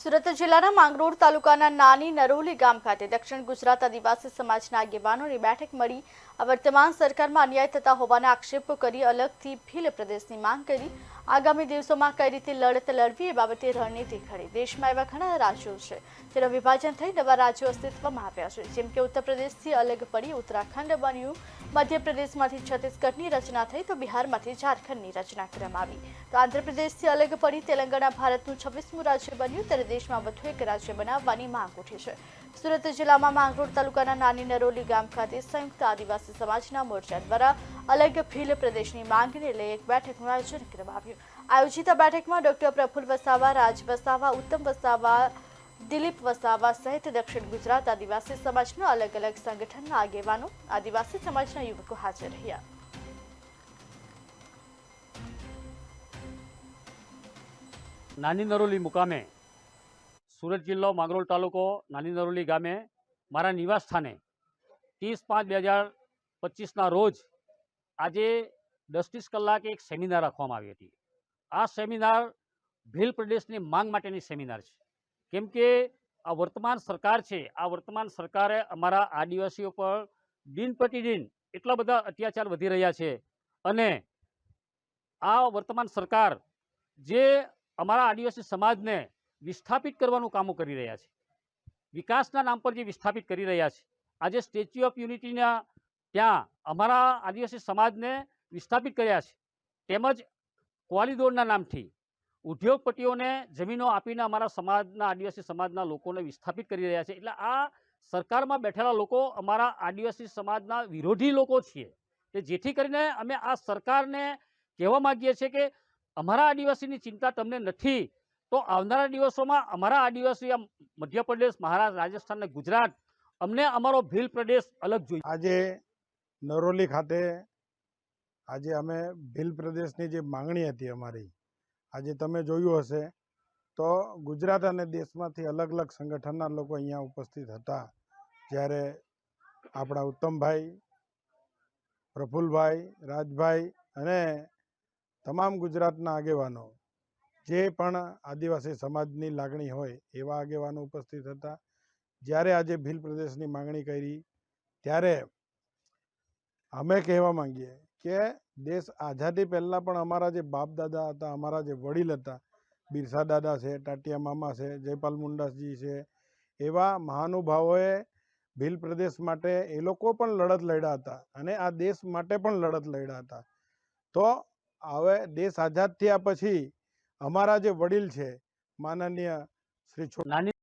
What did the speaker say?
સુરત જિલ્લાના માંગરોળ તાલુકાના નાની નરોલી ગામ ખાતે દક્ષિણ ગુજરાત આદિવાસી સમાજના આગેવાનોની બેઠક મળી. આ વર્તમાન સરકારમાં અન્યાય થતા હોવાના આક્ષેપો કરી અલગથી ભીલ પ્રદેશની માંગ કરી. આગામી દિવસોમાં કઈ રીતે લડત લડવી એ બાબતે રણનીતિ ઘડી. દેશમાં એવા ઘણા રાજ્યો છે જેનું વિભાજન થઈ નવા રાજ્યો અસ્તિત્વમાં આવ્યા છે. જેમ કે ઉત્તર પ્રદેશથી અલગ પડી ઉત્તરાખંડ બન્યું. મધ્યપ્રદેશમાંથી છત્તીસગઢની રચના થઈ તો બિહારમાંથી ઝારખંડની રચના કરવામાં તો આંધ્રપ્રદેશથી અલગ પડી તેલંગાણા ભારતનું છવ્વીસમું રાજ્ય બન્યું. ત્યારે દેશમાં વધુ એક રાજ્ય બનાવવાની માંગ ઉઠી છે. સુરત જિલ્લામાં માંગરોળ તાલુકાના નાની નરોલી ગામ ખાતે સંયુક્ત આદિવાસી સમાજના મોરચા દ્વારા અલગ ભીલ પ્રદેશની માંગને લઈ એક બેઠકનું આયોજન કરવામાં આવ્યું. આયોજિત બેઠકમાં ડોક્ટર પ્રફુલ વસાવા, રાજ વસાવા, ઉત્તમ વસાવા, દિલીપ વસાવા સહિત દક્ષિણ ગુજરાત આદિવાસી સમાજના અલગ અલગ સંગઠનના આગેવાનો આદિવાસી સમાજના યુવકો હાજર રહ્યા. નાની નરોલી મુકામે સુરત જિલ્લો માંગરોળ તાલુકો નાની નરોલી ગામે મારા નિવાસ સ્થાને ત્રીસ પાંચ બે હજાર પચીસના રોજ આજે દસ ત્રીસ કલાકે એક સેમિનાર રાખવામાં આવી હતી. આ સેમિનાર ભીલ પ્રદેશની માંગ માટેની સેમિનાર છે. કેમ કે આ વર્તમાન સરકાર છે, આ વર્તમાન સરકારે અમારા આદિવાસીઓ પર દિન પ્રતિદિન એટલા બધા અત્યાચાર વધી રહ્યા છે અને આ વર્તમાન સરકાર જે અમારા આદિવાસી સમાજને વિસ્થાપિત કરવાનું કામો કરી રહ્યા છે. વિકાસના નામ પર જે વિસ્થાપિત કરી રહ્યા છે. આજે સ્ટેચ્યુ ઓફ યુનિટીના ત્યાં અમારા આદિવાસી સમાજને વિસ્થાપિત કર્યા છે. તેમજ કોલિડોરના નામથી ઉદ્યોગપતિઓને જમીનો આપીને અમારા સમાજના આદિવાસી સમાજના લોકોને વિસ્થાપિત કરી રહ્યા છે. એટલે આ સરકારમાં બેઠેલા લોકો અમારા આદિવાસી સમાજના વિરોધી લોકો છીએ. કે જેથી કરીને અમે આ સરકારને કહેવા માગીએ છીએ કે અમારા આદિવાસીની ચિંતા તમને નથી તો આવનારા દિવસોમાં અમારા આદિવાસી મધ્યપ્રદેશ મહારાષ્ટ્ર રાજસ્થાન અને ગુજરાત, અમને અમારો ભીલ પ્રદેશ અલગ જોઈએ. આજે નરોલી ખાતે આજે અમે ભીલ પ્રદેશની જે માંગણી હતી અમારી, આજે તમે જોયું હશે, તો ગુજરાત અને દેશમાંથી અલગ અલગ સંગઠનના લોકો અહીંયા ઉપસ્થિત હતા. જ્યારે આપણા ઉત્તમભાઈ, પ્રફુલભાઈ, રાજભાઈ અને તમામ ગુજરાતના આગેવાનો જે પણ આદિવાસી સમાજની લાગણી હોય એવા આગેવાનો ઉપસ્થિત હતા. જ્યારે આજે ભીલ પ્રદેશની માંગણી કરી, ત્યારે અમે કહેવા માંગીએ કે દેશ આઝાદી પહેલાં પણ અમારા જે બાપ દાદા હતા, અમારા જે વડીલ હતા, બિરસા દાદા છે, ટાટિયા મામા છે, જયપાલ મુંડાસજી છે, એવા મહાનુભાવોએ ભીલ પ્રદેશ માટે એ લોકો પણ લડત લડ્યા હતા અને આ દેશ માટે પણ લડત લડ્યા હતા. તો હવે દેશ આઝાદ થયા પછી અમારા જે વડીલ છે માનનીય શ્રી નાની